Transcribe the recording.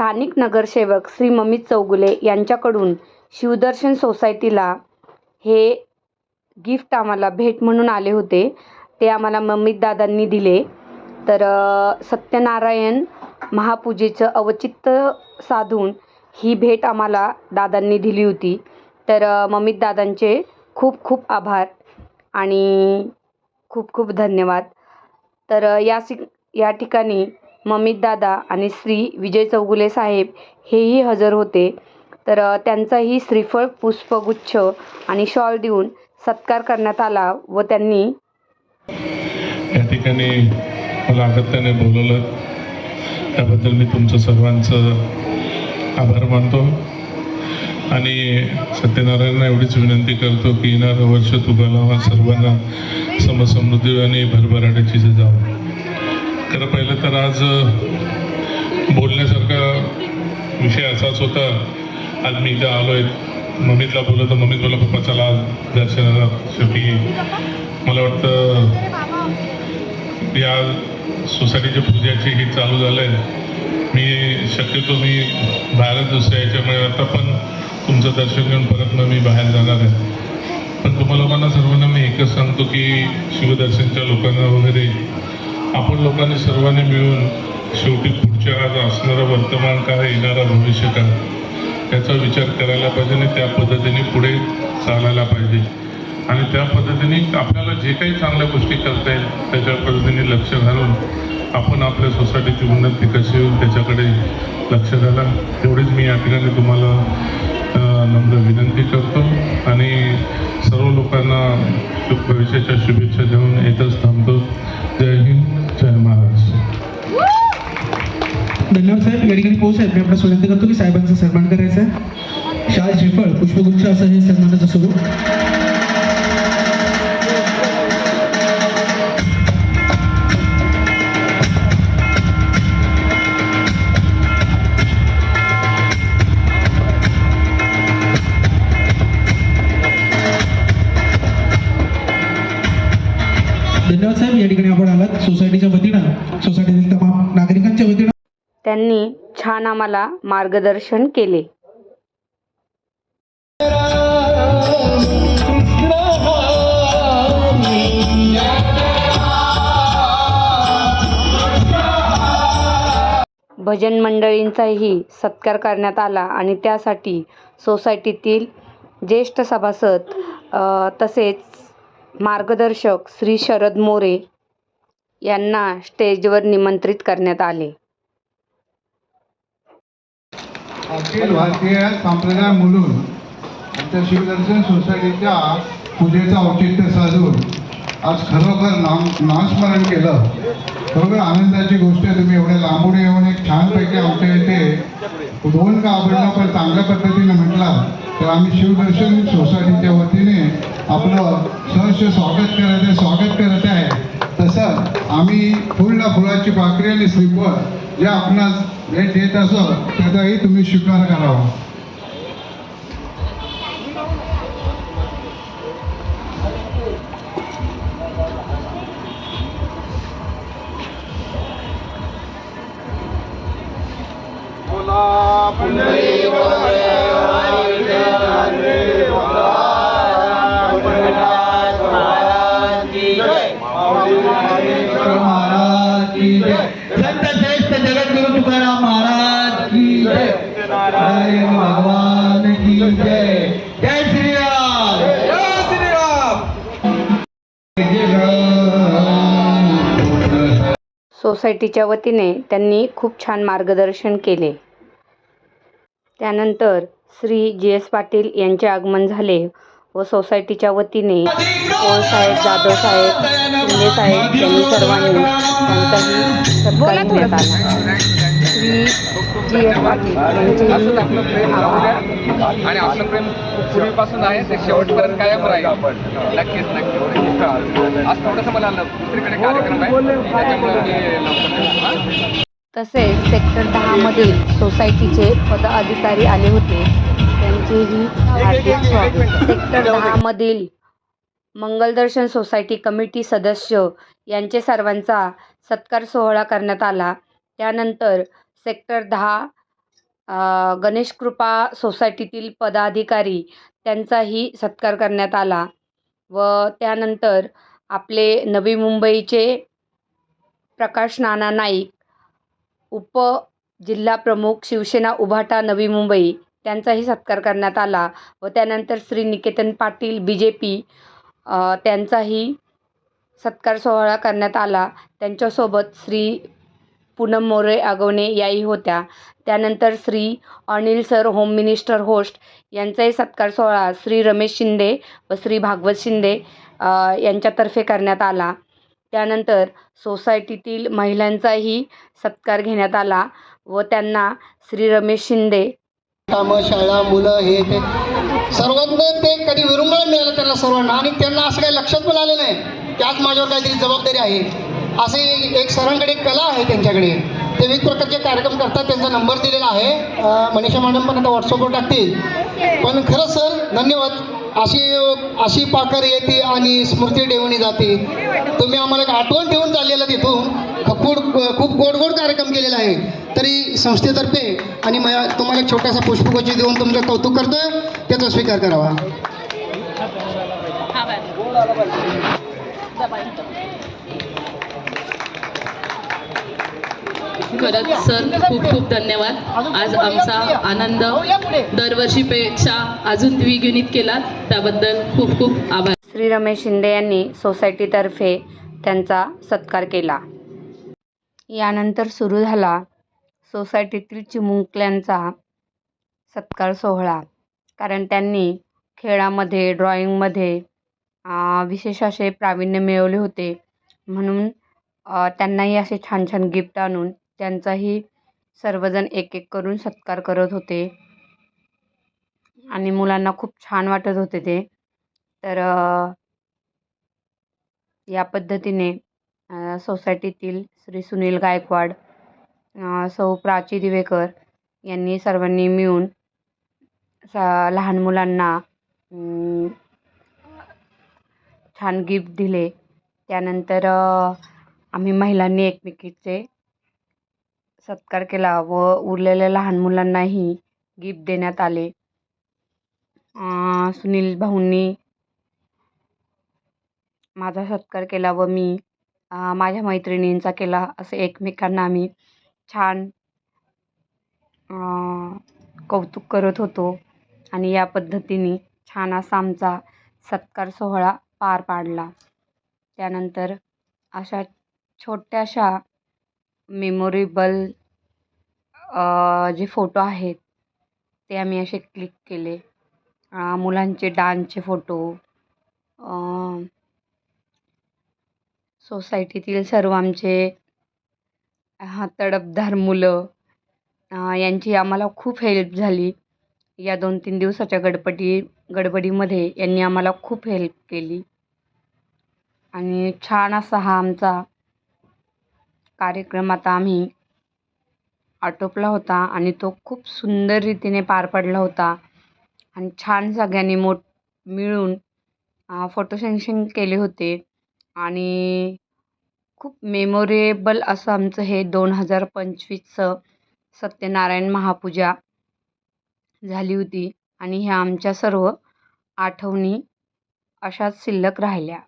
स्थानिक नगरसेवक श्री ममित चौगुले यांच्याकडून शिवदर्शन सोसायटीला हे गिफ्ट आम्हाला भेट म्हणून आले होते. ते आम्हाला ममितदादांनी दिले. तर सत्यनारायण महापूजेचं अवचित्त साधून ही भेट आम्हाला दादांनी दिली होती. तर अ, ममितदादांचे खूप खूप आभार आणि खूप खूप धन्यवाद. तर या सि या ठिकाणी ममितदादा आणि श्री विजय चौगुले साहेब हेही हजर होते. तर त्यांचाही श्रीफळ पुष्पगुच्छ आणि शॉल देऊन सत्कार करण्यात आला व त्यांनी या ठिकाणी मला अगत्याने बोलवलं. त्याबद्दल मी तुमचं सर्वांचं आभार मानतो आणि सत्यनारायण एवढीच विनंती करतो की येणारं वर्ष तुम्हाला सर्वांना समसमृद्धी आणि भरभराट्याची जे जावं खरं पहिलं तर आज बोलण्यासारखा विषय असाच होता. आज मी इथं आलो आहे मम्मीतला बोललो तर मम्मीत बोला पप्पा चला आज दर्शनाला शेवटी. मला वाटतं या सोसायटीच्या पूजाची ही चालू झालं आहे मी शक्यतो मी बाहेरच दुसऱ्या याच्यामुळे आता पण तुमचं दर्शन घेऊन परत मग मी बाहेर जाणार आहे. पण तुम्हाला लोकांना सर्वांना मी एकच सांगतो की शिवदर्शनच्या लोकांना वगैरे आपण लोकांनी सर्वांनी मिळून शेवटी पुढच्या आज असणारं वर्तमान काय येणारं भविष्य काय त्याचा विचार करायला पाहिजे आणि त्या पद्धतीने पुढे चालायला पाहिजे. आणि त्या पद्धतीने आपल्याला जे काही चांगल्या गोष्टी करता येईल त्याच्या पद्धतीने लक्ष घालून आपण आपल्या सोसायटीची उन्नती कशी होईल त्याच्याकडे लक्ष घाला. एवढीच मी या ठिकाणी तुम्हाला नम्र विनंती करतो. आणि सर्व लोकांना शुभ भविष्याच्या शुभेच्छा देऊन येतच थांबतो. जय हिंद जय महाराष्ट्र. धन्यवाद साहेब. या ठिकाणी पोहोच आहेत. मी आपल्याला विनंती करतो की साहेबांचा सन्मान करायचा आहे. शाल श्रीफळ पुष्पगुच्छ असं हे सन्मानाचं स्वरूप. सोसायटीच्या वतीनं सोसायटीतील तमाम नागरिकांच्या वतीनं. त्यांनी छान आम्हाला मार्गदर्शन केले. भजन मंडळींचाही सत्कार करण्यात आला आणि त्यासाठी सोसायटीतील ज्येष्ठ सभासद तसेच मार्गदर्शक श्री शरद मोरे यांना स्टेजवर निमंत्रित करण्यात आले. अखिल भारतीय संप्रदाय म्हणून आमच्या शिवदर्शन सोसायटीच्या पूजेचं औचित्य साधून आज खरोखर नाम नामस्मरण केलं. खरोखर आनंदाची गोष्ट आहे तुम्ही एवढ्या लांबून येऊन एक छानपैकी आमच्या इथे दोन का आवडला पण चांगल्या पद्धतीने म्हटला तर आम्ही शिवदर्शन सोसायटीच्या वतीने आपलं सहर्ष स्वागत करत आहे स्वागत करत आहे. आम्ही फुलला फुलाची भाकरी आणि श्रीफळ जे आपणास भेट देत असो त्याचाही तुम्ही स्वीकार करावा. संत श्रेष्ठ जगद्गुरु तुकाराम महाराज की जय. नारायण भगवान की जय. जय श्री राम जय श्री राम सोसायटीच्या वतीने त्यांनी खूप छान मार्गदर्शन केले. त्यानंतर श्री जी एस पाटील यांचे आगमन झाले. व सोसायटीच्या वतीने साहेब जाधव साहेब शिंदे साहेब यांनी सर्वांनी त्यांचाही सत्कार घेण्यात आला. श्री जी एस पाटील यांचेही आभार. आणि आपलं प्रेम पूर्वीपासून आहे ते शेवटपर्यंत कायम राहील. नक्कीच नक्कीच. आज थोडंसं मला दुसरीकडे कार्यक्रम आहे. त्याच्यामुळे मी? तसेच सेक्टर दहामधील सोसायटीचे पदाधिकारी आले होते. त्यांचेही हार्दिक स्वागत सेक्टर दहामधील मंगलदर्शन सोसायटी कमिटी सदस्य यांचे सर्वांचा सत्कार सोहळा करण्यात आला. त्यानंतर सेक्टर दहा गणेश कृपा सोसायटीतील पदाधिकारी त्यांचाही सत्कार करण्यात आला व त्यानंतर आपले नवी मुंबईचे प्रकाश नाना नाईक उप जिल्हा प्रमुख शिवसेना उभाटा नवी मुंबई त्यांचाही सत्कार करण्यात आला व त्यानंतर Shri Niketan Patil B J P त्यांचाही सत्कार सोहळा करण्यात आला. त्यांच्यासोबत श्री पूनम मोरे आगवणे याही होत्या. त्यानंतर Shri Anil sir home minister host यांचाही सत्कार सोहळा श्री रमेश शिंदे व श्री भागवत शिंदे यांच्यातर्फे करण्यात आला. त्यानंतर सोसायटीतील महिलांचाही सत्कार घेण्यात आला व त्यांना श्री रमेश शिंदे कामं शाळा मुलं हे ते. सर्वांना ते कधी विरंगुळा मिळालं त्यांना सर्वांना. आणि त्यांना असं काही लक्षात पण आलं नाही की आज माझ्यावर काहीतरी जबाबदारी आहे. असे एक सरांकडे एक कला आहे त्यांच्याकडे. ते विविध प्रकारचे कार्यक्रम करतात. त्यांचा नंबर दिलेला आहे. मनीषा मॅडम पण आता व्हॉट्सअपवर टाकतील. पण खरंच सर धन्यवाद. अशी अशी पाकर येते आणि स्मृती ठेवणी जाते. तुम्ही आम्हाला एक आठवण ठेवून चाललेलं तिथून. खूप खूप गोड गोड कार्यक्रम केलेला आहे. तरी संस्थेतर्फे आणि मला तुम्हाला एक छोटासा पुष्पगुच्छ देऊन तुमचं कौतुक करतोय त्याचा स्वीकार करावा. खरंच सर खूप खूप धन्यवाद. आज आमचा आनंद दरवर्षीपेक्षा अजून द्विगुणित केला त्याबद्दल खूप खूप आभार. श्री रमेश शिंदे यांनी सोसायटीतर्फे त्यांचा सत्कार केला. यानंतर सुरू झाला सोसायटीतील चिमुकल्यांचा सत्कार सोहळा. कारण त्यांनी खेळामध्ये ड्रॉइंगमध्ये विशेष असे प्रावीण्य मिळवले होते. म्हणून त्यांनाही असे छान छान गिफ्ट आणून त्यांचाही सर्वजण एक एक करून सत्कार करत होते. आणि मुलांना खूप छान वाटत होते ते. तर या पद्धतीने सोसायटीतील श्री सुनील गायकवाड सौ प्राची दिवेकर यांनी सर्वांनी मिळून स लहान मुलांना छान गिफ्ट दिले. त्यानंतर आम्ही महिलांनी एकमेकीचे सत्कार केला व उरलेल्या लहान मुलांनाही गिफ्ट देण्यात आले. सुनील भाऊंनी माझा सत्कार केला व मी माझ्या मैत्रिणींचा केला असं एकमेकांना आम्ही छान कौतुक करत होतो आणि या पद्धतीने छान असा आमचा सत्कार सोहळा पार पाडला. त्यानंतर अशा छोट्याशा मेमोरेबल जे फोटो आहेत ते आम्ही असे क्लिक केले. मुलांचे डान्सचे फोटो सोसायटीतील सर्व आमचे हा तडफदार मुलं यांची आम्हाला खूप हेल्प झाली. या दोन तीन दिवसाच्या गडपटी गडबडीमध्ये यांनी आम्हाला खूप हेल्प केली. आणि छान असा हा आमचा कार्यक्रम आता आम्ही आटोपला होता आणि तो खूप सुंदर रीतीने पार पडला होता. आणि छान सगळ्यांनी मोठ मिळून फोटो सेन्शन केले होते. आणि खूप मेमोरेबल असं आमचं हे दोन हजार पंचवीसचं सत्यनारायण महापूजा झाली होती. आणि ह्या आमच्या सर्व आठवणी अशाच शिल्लक राहिल्या.